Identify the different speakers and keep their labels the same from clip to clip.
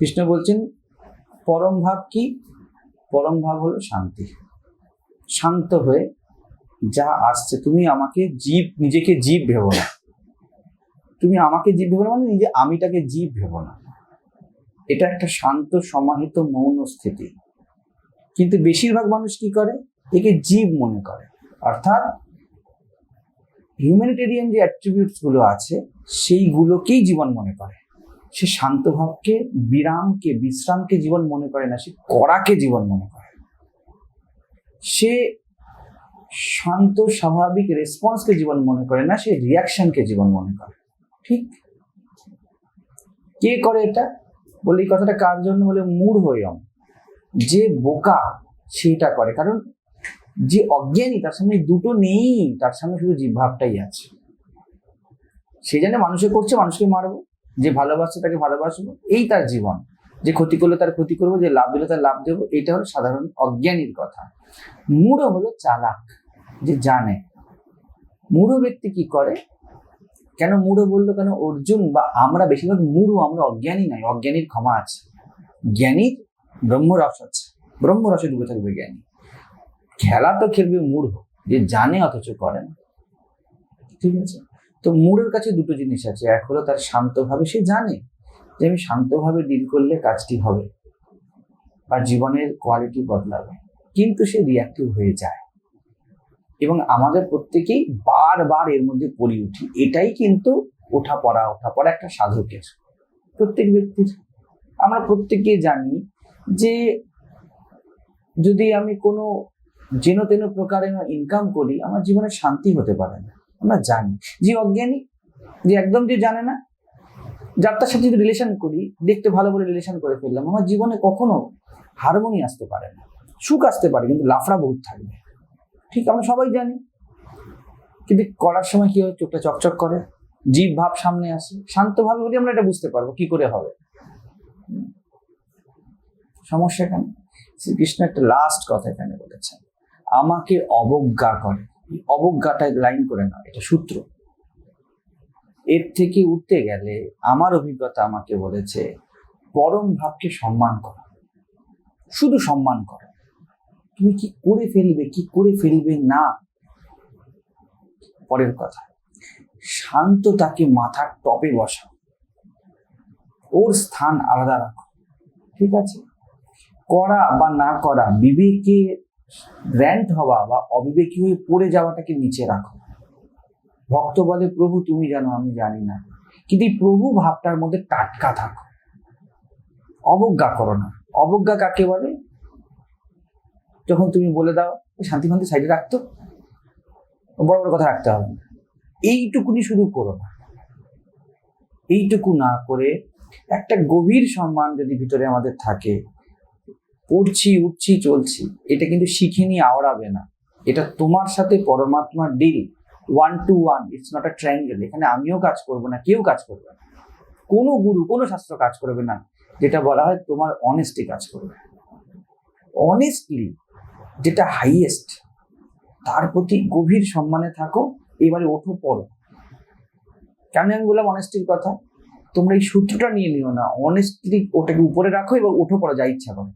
Speaker 1: কৃষ্ণ বলছেন, পরম ভাব কি? পরম ভাব হলো শান্তি। শান্ত হয়ে যা আসছে, তুমি আমাকে জীব, নিজেকে জীব ভেবো না। তুমি আমাকে জীব ভেবো না মানে নিজে আমিটাকে জীব ভেবো না। এটা একটা শান্ত, সমাহিত, মৌন স্থিতি। কিন্তু বেশিরভাগ মানুষ কি করে? একে জীব মনে করে। অর্থাৎ হিউম্যানিটেরিয়ান যে অ্যাট্রিবিউটসগুলো আছে, সেইগুলোকেই জীবন মনে করে। সে শান্তভাবকে বিরামকে, বিশ্রামকে জীবন মনে করে না, সে কড়াকে জীবন মনে করে। সে শান্ত, স্বাভাবিক রেসপন্সকে জীবন মনে করে না, সে রিয়াকশনকে জীবন মনে করে। ঠিক? কে করে এটা? বলে এই কথাটা কার জন্য? বলে মূঢ় হইয়ম। যে বোকা সেটা করে। কারণ যে অজ্ঞানী, তার সামনে দুটো নেই, তার সামনে শুধু জিভাবটাই আছে। সে জানে মানুষে করছে, মানুষকে মারবো। যে ভালোবাসছে তাকে ভালোবাসবো, এই তার জীবন। যে ক্ষতি করলে তার ক্ষতি করব, যে লাভ দিলে তার লাভ দেবো, এটা হলো সাধারণ অজ্ঞানীর কথা। মূঢ় হলো চালাক, যে জানে। মূঢ় ব্যক্তি কি করে? কেন মূঢ় বলল? কেন অর্জুন বা আমরা বেশিরভাগ মূঢ়, আমরা অজ্ঞানী নাই, অজ্ঞানীর ক্ষমা আছে। জ্ঞানীর ব্রহ্মরস আছে, ব্রহ্মরসে ডুবে থাকবে জ্ঞানী। খেলা তো খেলবে মূঢ়, যে জানে অথচ করে না। ঠিক আছে? তো মূঢ়ের কাছে দুটো জিনিস আছে। এক হলো তার শান্তভাবে সে জানে যে আমি শান্তভাবে ডিল করলে কাজটি হবে বা জীবনের কোয়ালিটি বদলাবে। কিন্তু সে রিয়াক্টিভ হয়ে যায়। এবং আমাদের প্রত্যেকেই বারবার এর মধ্যে পড়ি উঠি। এটাই কিন্তু ওঠা পড়া ওঠা পড়া একটা সাধকের। প্রত্যেক ব্যক্তির। আমরা প্রত্যেকে জানি যে যদি আমি কোনো যেন তেন প্রকারে ইনকাম করি, আমার জীবনে শান্তি হতে পারে না। আমরা জানি। যে অজ্ঞানী, যে একদম যে জানে না, যার তার সাথে যদি রিলেশন করি, দেখতে ভালো বলে রিলেশন করে ফেললাম, আমার জীবনে কখনো হারমোনি আসতে পারে না। সুখ আসতে পারে, কিন্তু লাফড়া বহুত থাকবে। ঠিক আমরা সবাই জানি। কিন্তু করার সময় কি হয়? চোখটা চকচক করে, জীব ভাব সামনে আসে। শান্তভাবে হলে আমরা এটা বুঝতে পারব, কি করে হবে? সমস্যা কেন শ্রীকৃষ্ণ একটা লাস্ট কথা এখানে বলেছেন। আমাকে অবজ্ঞা করে। এই অবজ্ঞাটায় লাইন করে না এটা সূত্র। এর থেকে উঠতে গেলে আমার অভিজ্ঞতা আমাকে বলেছে, পরম ভাবকে সম্মান করা, শুধু সম্মান করা। তুমি কি করে ফেলবে, কি করে ফেলবে না? পরের কথা শান্ত তাকে মাথার টপে বসা ওর স্থান আলাদা রাখো, ঠিক আছে? করা বা না করা বিবেকে গ্র্যান্ট হওয়া বা অবিবেকী হয়ে পড়ে যাওয়াটাকে নিচে রাখো। ভক্ত বলে, প্রভু, তুমি জানো, আমি জানি না। কিন্তু এই প্রভু ভাবটার মধ্যে টাটকা থাকো। অবজ্ঞা করো না। অবজ্ঞা কাকে বলে? যখন তুমি বলে দাও শান্তি ফান্তি সাইডে রাখতো। বড় বড় কথা রাখতে হবে না। এইটুকুনি শুধু করো না। এইটুকু না করে একটা গভীর সম্মান যদি ভিতরে আমাদের থাকে পড়ছি, উঠছি, চলছি। এটা কিন্তু শিখে নিয়ে আওড়াবে না। এটা তোমার সাথে পরমাত্মার deal one two one it's not a triangle এখানে আমিও কাজ করব না, কেউ কাজ করবে না। কোনো গুরু, কোনো শাস্ত্র কাজ করবে না। যেটা বলা হয় তোমার অনেস্টি কাজ করবে। অনেস্টলি যেটা হাইয়েস্ট তার প্রতি গভীর সম্মানে থাকো, এবারে ওঠো, পড়ো। কেন আমি বললাম অনেস্টির কথা? তোমরা এই সূত্রটা নিয়ে নিও না। অনেস্টলি ওটাকে উপরে রাখো এবং ওঠো পড়ো, যা ইচ্ছা করো।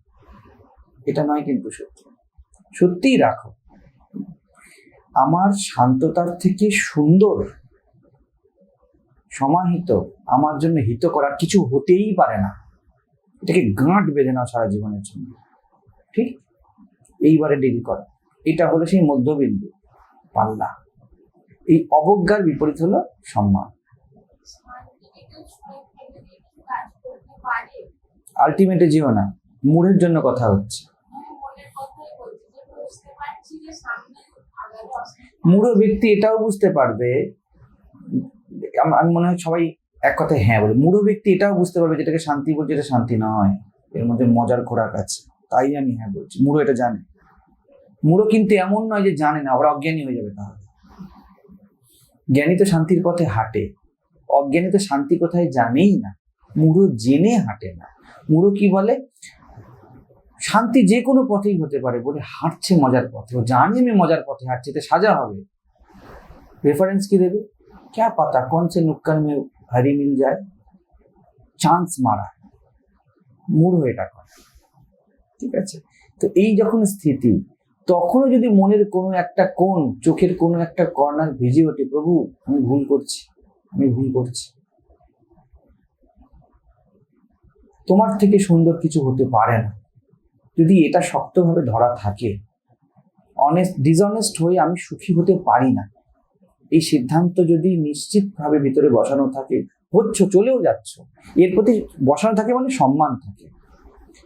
Speaker 1: এটা নয় কিন্তু সত্য। সত্যিই রাখো। আমার শান্ততার থেকে সুন্দর, সমাহিত, আমার জন্য হিত করার কিছু হতেই পারে না। এটাকে গাঁট বেঁধে নাও সারা জীবনের জন্য। ঠিক এইবারে ডিল করো। এটা হলো সেই মধ্যবিন্দু, পাল্লা। এই অবজ্ঞার বিপরীত হলো সম্মান। আলটিমেটে যেও না, মুড়ের জন্য কথা হচ্ছে। মূঢ় ব্যক্তি এটাও বুঝতে পারবে। আম- মনে হয় সবাই এক কথায় হ্যাঁ বলে। মূঢ় ব্যক্তি এটাও বুঝতে পারবে যেটাকে শান্তি বলছে এটা শান্তি নয়। এর মধ্যে মজার খোরাক আছে। তাই আমি হ্যাঁ বলছি। মূঢ় এটা জানে। মূঢ় কিন্তু এমন নয় যে জানে না, ওরা অজ্ঞানী হয়ে যাবে তাহলে। জ্ঞানী তো শান্তির পথে হাঁটে। অজ্ঞানী তো শান্তি কোথায় জানেই না। মূঢ় জেনে হাঁটে না। মূঢ় কি বলে? শান্তি যে কোনো পথেই হতে পারে বলে হাঁটছে মজার পথে। ও জানি আমি মজার পথে হাঁটছি তো সাজা হবে। রেফারেন্স কি দেবে? ক্যা পাতা? কোন সে নুকান মে হারি মিল যায়? চান্স মারা। মুড় হয়ে টাকা ঠিক আছে? তো এই যখন স্থিতি, তখনও যদি মনের কোনো একটা কোণ, চোখের কোনো একটা কর্নার ভিজে ওঠে, প্রভু, আমি ভুল করছি, আমি ভুল করছি। তোমার থেকে সুন্দর কিছু হতে পারে না। যদি এটা শক্তভাবে ধরা থাকে অনেস্ট ডিসঅনেস্ট হয়ে আমি সুখী হতে পারি না। এই সিদ্ধান্ত যদি নিশ্চিতভাবে ভিতরে বসানো থাকে, হচ্ছ, চলেও যাচ্ছ, এর প্রতি বসানো থাকে মানে সম্মান থাকে।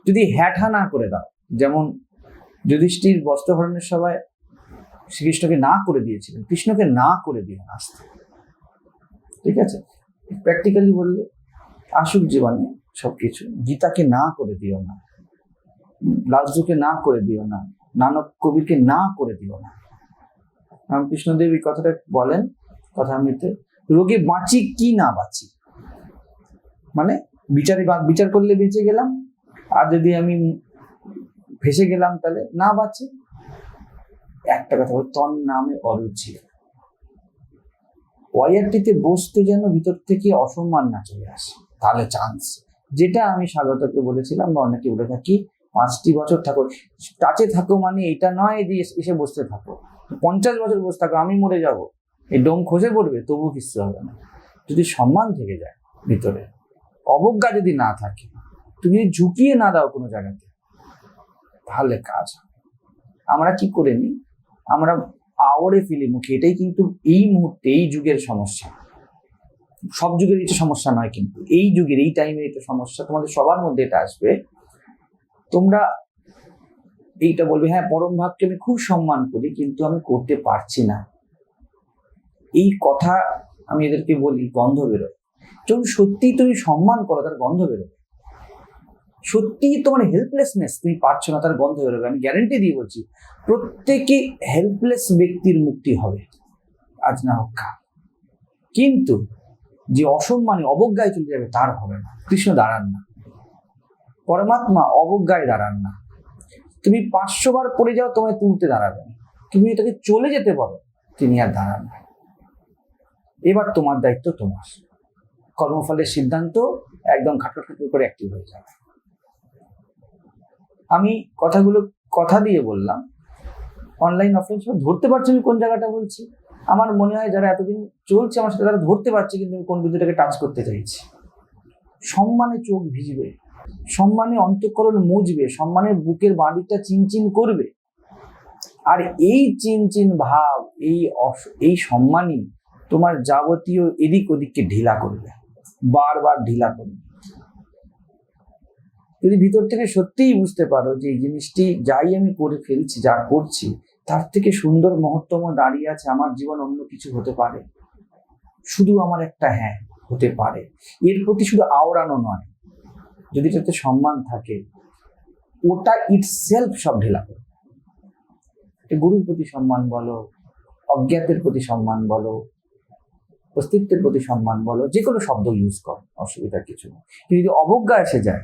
Speaker 1: যদি হ্যাঠা না করে দাও, যেমন যুধিষ্ঠির বস্ত্রহরণের সভায় শ্রীকৃষ্ণকে না করে দিয়েছিলেন, কৃষ্ণকে না করে দিও না আসতে। ঠিক আছে? প্র্যাকটিক্যালি বললে, আসুক জীবনে সবকিছু, গীতাকে না করে দিও না। লালজুকে না করে দিও না, নানক কবিরকে না করে দিও না। রামকৃষ্ণদেব এই কথাটা বলেন, কথা কথামৃতে রোগে বাঁচি কি না বাঁচি? মানে বিচারে বিচার করলে বেঁচে গেলাম, আর যদি আমি ভেসে গেলাম তাহলে না বাঁচি। একটা কথা তন নামে অরুচি। ওয়াইআরটিতে বসতে যেন ভিতর থেকে অসম্মান না চলে আসে, তাহলে চান্স যেটা আমি স্বাগতকে বলেছিলাম বা অনেকে বলে থাকি পাঁচটি বছর থাকো টাচে থাকো মানে এটা নয় যে এস- বসতে থাকো। পঞ্চাশ বছর বসে থাকো, আমি মরে যাব। এই ডোম খসে পড়বে তবু কিচ্ছু হবে না। যদি সম্মান থেকে যায় ভিতরে, অবজ্ঞা যদি না থাকে, তুমি যদি ঝুঁকিয়ে না দাও কোনো জায়গাতে, তাহলে কাজ আমরা কি করে নিই? আমরা আওড়ে ফেলি মুখে, এটাই কিন্তু এই মুহূর্তে, এই যুগের সমস্যা। সব যুগের এটা সমস্যা নয় কিন্তু, এই যুগের, এই টাইমে এটা সমস্যা তোমাদের সবার মধ্যে এটা আসবে। তোমরা এইটা বলবে হ্যাঁ পরম ভাবকে আমি খুব সম্মান করি, কিন্তু আমি করতে পারছি না। এই কথা আমি এদেরকে বলি, গন্ধ বেরোয়। যখন সত্যি তুমি সম্মান করো, তার গন্ধ বেরোবে। সত্যি তোমার হেল্পলেসনেস তুমি পারছ না, তার গন্ধ বেরোবে। আমি গ্যারেন্টি দিয়ে বলছি, প্রত্যেকে হেল্পলেস ব্যক্তির মুক্তি হবে, আজ না হোক কিন্তু যে অসম্মানে, অবজ্ঞায় চলে যাবে, তার হবে না। কৃষ্ণ দাঁড়ান না। পরমাত্মা অবজ্ঞায় দাঁড়ান না। তুমি পাঁচশো বার পড়ে যাও, তোমায় তুলতে দাঁড়াবেন তুমি তাকে চলে যেতে পারো, তিনি আর দাঁড়ান না। এবার তোমার দায়িত্ব তোমার। কর্মফলের সিদ্ধান্ত একদম খাটখট খাটো করে অ্যাক্টিভ হয়ে যাবে। আমি কথাগুলো কথা দিয়ে বললাম অনলাইন অফলাইন সব ধরতে পারছি আমি কোন জায়গাটা বলছি? আমার মনে হয় যারা এতদিন চলছে আমার সাথে তারা ধরতে পারছে, কিন্তু আমি কোন বিন্দুটাকে টাচ করতে চাইছি। সম্মানে চোখ ভিজবে। সম্মানে অন্তঃকরণ মুজবে, সম্মানের বুকের বাঁদিকটা চিনচিন করবে। আর এই চিনচিন ভাব, এই এই সম্মানই তোমার যাবতীয় এদিক ওদিককে ঢিলা করবে, বারবার ঢিলা করবে। যদি ভিতর থেকে সত্যিই বুঝতে পারো যে এই জিনিসটি যাই আমি করে ফেলছি, যা করছি, তার থেকে সুন্দর মহত্তম দাঁড়িয়ে আছে আমার জীবন অন্য কিছু হতে পারে। শুধু আমার একটা হ্যাঁ হতে পারে। এর প্রতি শুধু আওড়ানো নয় যদি তাতে সম্মান থাকে, ওটা ইটসেলফ সব ঢেলা করে। গুরুর প্রতি সম্মান বলো, অজ্ঞাতের প্রতি সম্মান বলো, অস্তিত্বের প্রতি সম্মান বলো, যে কোনো শব্দ ইউজ কর অসুবিধা কিছু নেই। কিন্তু যদি অবজ্ঞা এসে যায়,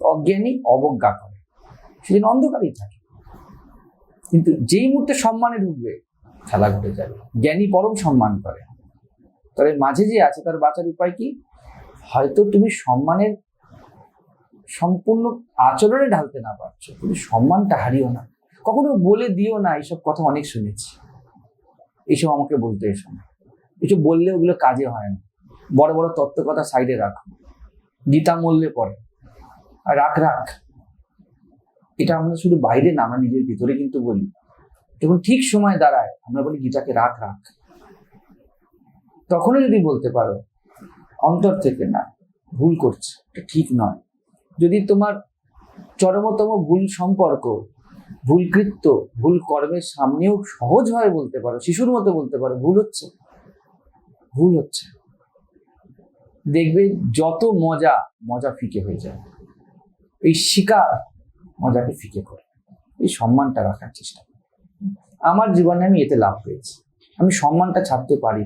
Speaker 1: অজ্ঞানী অবজ্ঞা করে। সেদিন অন্ধকারই থাকে। কিন্তু যেই মুহূর্তে সম্মানে ঢুকবে, খেলা ঘটে যাবে। জ্ঞানী পরম সম্মান করে। তবে মাঝে যে আছে, তার বাঁচার উপায় কি? হয়তো তুমি সম্মানের সম্পূর্ণ আচরণে ঢালতে না পারছ, কিন্তু সম্মানটা হারিও না। কখনো বলে দিও না, এইসব কথা অনেক শুনেছি। এইসব আমাকে বলতে এসো না। এসব বললে ওগুলো কাজে হয় না। বড় বড় তত্ত্ব কথা সাইডে রাখো। গীতা মূল্যে পড়ে আর রাখ রাখ। এটা আমরা শুধু বাইরে না, আমরা নিজের ভিতরে কিন্তু বলি। যখন ঠিক সময় দাঁড়ায়, আমরা বলি, গীতাকে রাখ রাখ। তখনই যদি বলতে পারো, অন্তর থেকে না, ভুল করছে, এটা ঠিক নয়। যদি তোমার চরমতম ভুল সম্পর্ক, ভুল কৃত্য, ভুল কর্মের সামনেও সহজভাবে বলতে পারো, শিশুর মতো বলতে পারো, ভুল হচ্ছে। ভুল হচ্ছে। দেখবে যত মজা মজা ফিকে হয়ে যায়। এই শিকার মজাকে ফিকে করে। এই সম্মানটা রাখার চেষ্টা। আমার জীবনে আমি এতে লাভ পেয়েছি। আমি সম্মানটা ছাড়তে পারি।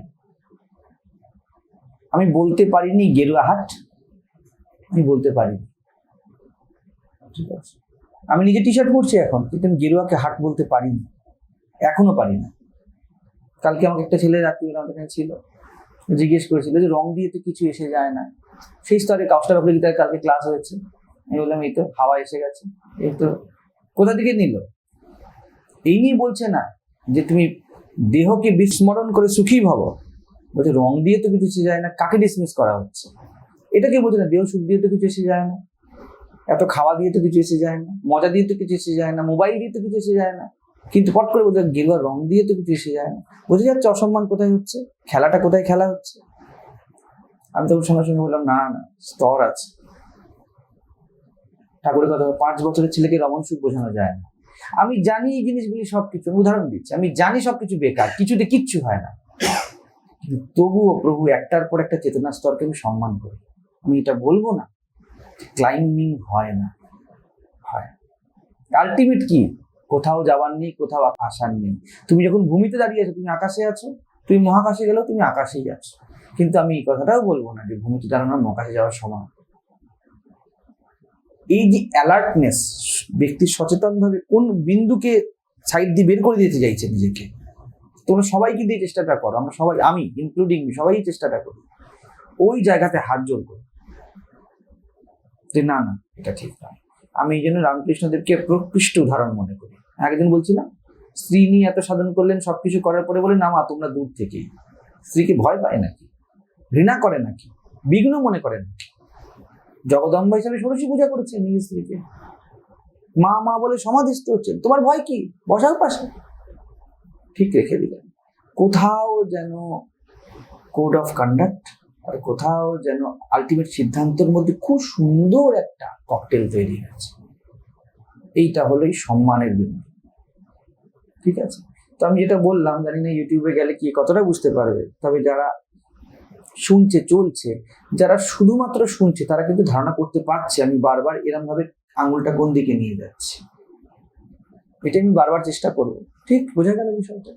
Speaker 1: আমি বলতে পারিনি, গেরুয়া হাট। আমি বলতে পারিনি। ঠিক আছে। আমি নিজে টি শার্ট পরছি এখন, কিন্তু আমি গেরুয়াকে হাট বলতে পারিনি। এখনও পারি না কালকে আমাকে একটা ছেলে রাত্রিবেলা আমাদের এখানে ছিল জিজ্ঞেস করেছিল যে, রং দিয়ে তো কিছু এসে যায় না। সেই স্তরে কাউস্টার অফিসে কালকে ক্লাস হয়েছে। আমি বললাম, এই তো, হাওয়া এসে গেছে। এই তো, কোথা থেকে নিল? এই নিয়ে বলছে না যে, তুমি দেহকে বিস্মরণ করে সুখী ভাব। বলছে, রং দিয়ে তো কিছু এসে যায় না, কাকে ডিসমিস করা হচ্ছে? এটা কি বলছে না, দেহ সুখ দিয়ে তো কিছু এসে যায় না। এত খাওয়া দিয়ে তো কিছু এসে যায় না, মজা দিয়ে তো কিছু এসে যায় না মোবাইল দিয়ে তো কিছু এসে যায় না। কিন্তু পট করে বলতে গেরুয়া রং দিয়ে তো কিছু এসে যায় না। বোঝা যাচ্ছে অসম্মান কোথায় হচ্ছে? খেলাটা কোথায় খেলা হচ্ছে? আমি তখন সঙ্গে সঙ্গে বললাম, না না, স্তর আছে। ঠাকুরের কথা, পাঁচ বছরের ছেলেকে রমন সুখ বোঝানো যায় না। আমি জানি এই জিনিসগুলি সবকিছু উদাহরণ দিচ্ছি, আমি জানি সবকিছু বেকার, কিছুতে কিচ্ছু হয় না। তবুও প্রভু একটার পর একটা চেতনা স্তরকে আমি সম্মান করি। আমি এটা বলব না ক্লাইম্বিং হয় না। হয়। আলটিমেট কি? কোথাও যাবার নেই, কোথাও আসার নেই। তুমি যখন ভূমিতে দাঁড়িয়ে আছো তুমি আকাশে আছো। তুমি মহাকাশে গেলেও তুমি আকাশেই আছো। কিন্তু আমি এই কথাটাও বলব না যে ভূমিতে দাঁড়ানো মহাকাশে যাওয়ার সমান এই যে অ্যালার্টনেস ব্যক্তি সচেতনভাবে কোন বিন্দুকে সাইড দিয়ে বের করে দিতে চাইছে নিজেকে? তোমরা সবাই কিন্তু এই চেষ্টাটা করো। আমরা সবাই, আমি ইনক্লুডিং সবাই এই চেষ্টাটা করি। ওই জায়গাতে হাত জোর করি। যে না না, এটা ঠিক নয় আমি এই জন্য রামকৃষ্ণদেবকে প্রকৃষ্ট উদাহরণ মনে করি। একদিন বলছিলাম, স্ত্রী নিয়ে এত সাধন করলেন, সবকিছু করার পরে বলে, না মা, তোমরা দূর থেকেই। স্ত্রীকে ভয় পায় নাকি? ঘৃণা করে নাকি? বিঘ্ন মনে করে নাকি? জগদম্বা হিসাবে ষোড়শী পূজা করেছেন নিজের স্ত্রীকে। মা মা বলে, সমাধিস্থ হচ্ছেন তোমার ভয় কি? বসাও পাশে। ঠিক রেখে দিলেন। কোথাও যেন কোড অফ কন্ডাক্ট আর কোথাও যেন আলটিমেট সিদ্ধান্তের মধ্যে খুব সুন্দর একটা ককটেল তৈরি হয়েছে। এইটা হলোই সম্মানের বিন্দু। ঠিক আছে? তো আমি যেটা বললাম, জানি না ইউটিউবে গেলে কি, কতটা বুঝতে পারবে। তবে যারা শুনছে, চলছে, যারা শুধুমাত্র শুনছে, তারা কিন্তু ধারণা করতে পারছে, আমি বারবার এরম ভাবে আঙুলটা কোন দিকে নিয়ে যাচ্ছি। এটা আমি বারবার চেষ্টা করব। ঠিক? বোঝা গেল বিষয়টা?